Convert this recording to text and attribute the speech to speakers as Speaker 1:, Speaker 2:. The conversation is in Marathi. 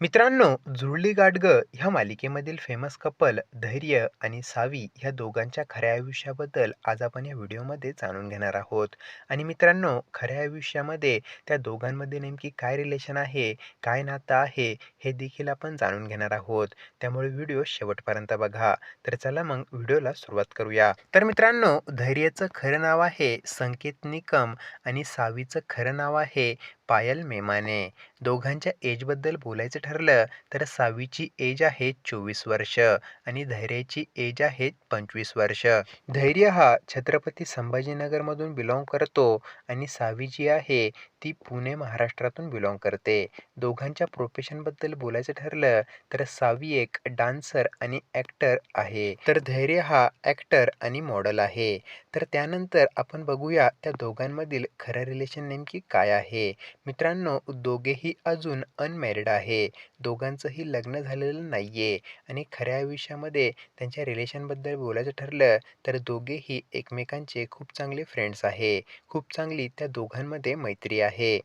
Speaker 1: मित्रांनो, जुळली गाडगं ह्या मालिकेमधील फेमस कपल धैर्य आणि सावी ह्या दोघांच्या खऱ्या आयुष्याबद्दल आज आपण या व्हिडिओमध्ये जाणून घेणार आहोत. आणि मित्रांनो, खऱ्या आयुष्यामध्ये त्या दोघांमध्ये नेमकी काय रिलेशन आहे, काय नातं आहे, हे देखील आपण जाणून घेणार आहोत. त्यामुळे व्हिडिओ शेवटपर्यंत बघा. तर चला मग व्हिडिओला सुरुवात करूया. तर मित्रांनो, धैर्यचं खरं नाव आहे संकेत निकम आणि सावीचं खरं नाव आहे पायल मेमाने. दोघांच्या एजबद्दल बोलायचं ठरलं तर सावीची एज आहे चोवीस वर्ष आणि धैर्याची एज आहे पंचवीस वर्ष. धैर्य हा छत्रपती संभाजीनगरमधून बिलॉंग करतो आणि सावी जी आहे ती पुणे महाराष्ट्रातून बिलॉंग करते. दोघांच्या प्रोफेशनबद्दल बोलायचं ठरलं तर सावी एक डान्सर आणि ॲक्टर आहे, तर धैर्य हा ॲक्टर आणि मॉडेल आहे. तर त्यानंतर आपण बघूया त्या दोघांमधील खरं रिलेशन नेमकी काय आहे. मित्रांनो, दोघेही अजून अनमॅरिड आहे. दोघांचंही लग्न झालेलं नाही आहे आणि खऱ्या आयुष्यामध्ये त्यांच्या रिलेशनबद्दल बोलायचं ठरलं तर दोघेही एकमेकांचे खूप चांगले फ्रेंड्स आहे. खूप चांगली त्या दोघांमध्ये मैत्री आहे.